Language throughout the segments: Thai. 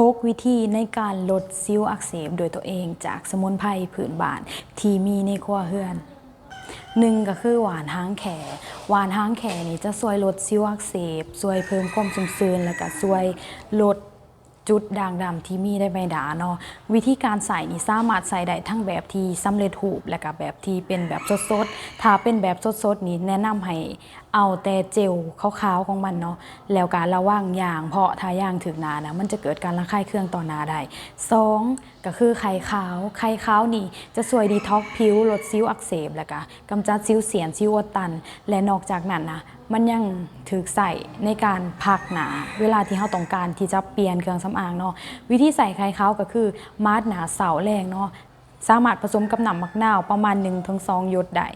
6 วิธีในการลดซิ้วอักเสบโดยตัวเองจากสมุนไพรผืนบานที่มีในครัวเฮือนหนึ่งก็คือหวานห้างแขหวานห้างแขนี่จะช่วยลดซิ้วอักเสบช่วยเพิ่มความชุ่มชื้นแล้วก็ช่วยลดจุดด่างดำที่มีได้ใบดาเนาะวิธีการใส่นี่สามารถใส่ได้ทั้งแบบที่สำเร็จรูปและก็แบบที่เป็นแบบสดๆถ้าเป็นแบบสดๆนี่แนะนำให้ เอาแต่เจลขาวๆของมันเนาะแล้วการระวังยางเพราะถ้ายางถึงนานะมันจะเกิดการระคายเครื่องต่อนาได้สองก็คือไข่ขาวไข่ขาวนี่จะช่วยดีท็อกผิวลดซิ้วอักเสบแล้วก็กำจัดซิ้วเสียนซิ้วอดตัน และนอกจากนั้นนะมันยังถือใส่ในการพักหนา เวลาที่เราต้องการที่จะเปลี่ยนเครื่องสำอางเนาะวิธีใส่ไข่ขาวก็คือมาดหนาเสาแรงเนาะสามารถผสมกับน้ำมักนาวประมาณ1-2ถึงหยดได้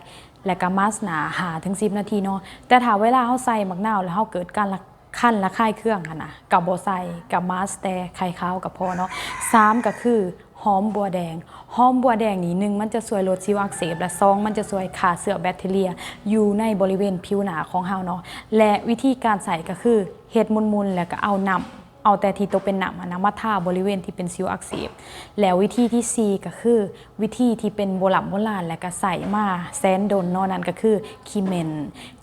และก็มาสหนาหาถึง 10 นาทีเนาะแต่ถ้าเวลาเขาใส่มักนาวแล้วเขาเกิดการละขั้นละค่ายเครื่องค่ะนะกับโบใส่กับมาสแต่ไข่ขาวกับพอเนาะสามก็คือหอมบัวแดง หอมบัวแดงนี่หนึ่งมันจะช่วยลดซิวอักเสบและสองมันจะช่วยฆ่าเชื้อแบคทีเรีย อยู่ในบริเวณผิวหนาของเฮาเนาะและวิธีการใส่ก็คือเห็ดมุนๆแล้วก็เอาน้ำ เอาแต่ที่ตัวเป็นหนำอะนะมาทาบริเวณที่เป็นซิวอักเสบแล้ววิธีที่ 4 ก็คือ วิธีที่เป็นโบราณโบราณและก็ใส่มาแซนโดนนอนั่นก็คือคีเมน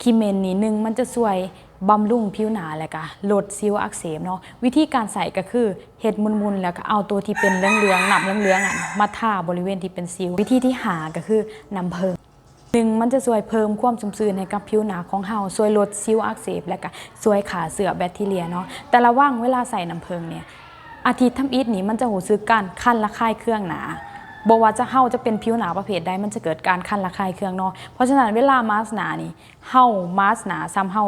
คีเมนนี่หนึ่งมันจะช่วยบำรุงผิวหนาแล้วก็ลดซิวอักเสบเนาะวิธีการใส่ก็คือเห็ดมุนๆแล้วก็เอาตัวที่เป็นเหลืองๆหนำเหลืองๆอะมาทาบริเวณที่เป็นซิว วิธีที่หาก็คือน้ำเพิง หนึ่งมันจะช่วยเพิ่มความชุ่มชื้นให้กับผิวหนาของเฮาช่วยลดซิวอักเสบและก็ช่วยขาเสือแบคทีเรียเนาะแต่ระวังเวลาใส่น้ำเพิงเนี่ยอาทิตย์ทำอิฐนี่มันจะหูซึกการคั้นละคายเครื่องหนาบอกว่าจะเฮาจะเป็นผิวหนาประเภทใดมันจะเกิดการคั้นละคายเครื่องเนาะเพราะฉะนั้นเวลามาสหนานี่เฮามาสหนาซ้ำเฮา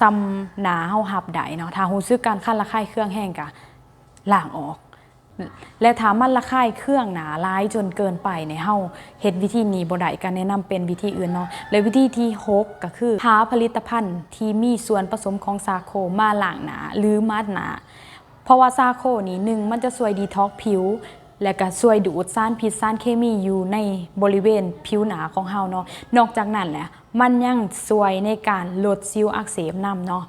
ซ้ำหนาเฮาหับได้เนาะถ้าหูซึกการคั้นละคายเครื่องแห้งกะล้างออก และถามมันละค่ายเครื่องหนาร้ายจนเกินไปในเฮาเฮ็ดวิธีนี้บ่ได้ก็แนะนำเป็นวิธีอื่นเนาะและวิธีที่หกก็คือหาผลิตภัณฑ์ที่มีส่วนผสมของซาโคมาล้างหนาหรือมาดหนา เพราะว่าซาโคนี่หนึ่งมันจะช่วยดีท็อกผิว และก็ช่วยดูดสารพิษสารเคมีอยู่ในบริเวณผิวหนาของเฮาเนาะนอกจากนั้นแหละมันยังช่วยในการลดซิวอักเสบนำเนาะ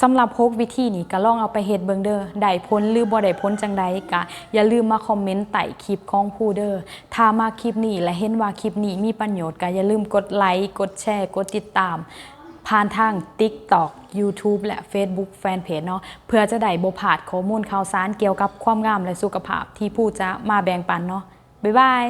สำหรับพกวิธีนี้ก็ลองเอาไปเฮ็ดเบิงเด้อได้ผลหรือบ่ได้ผลจังใดก็อย่าลืมมาคอมเมนต์ใต้คลิปของผู้เด้อถ้ามาคลิปนี้และเห็นว่าคลิปนี้มีประโยชน์ก็อย่าลืมกดไลค์กดแชร์ กดติดตาม ผ่านทาง TikTok YouTube และ Facebook Fanpage เนาะเพื่อจะได้บ่พลาดข้อมูลข่าวสารเกี่ยวกับความงามและสุขภาพที่ผู้จะมาแบ่งปันเนาะบ๊ายบาย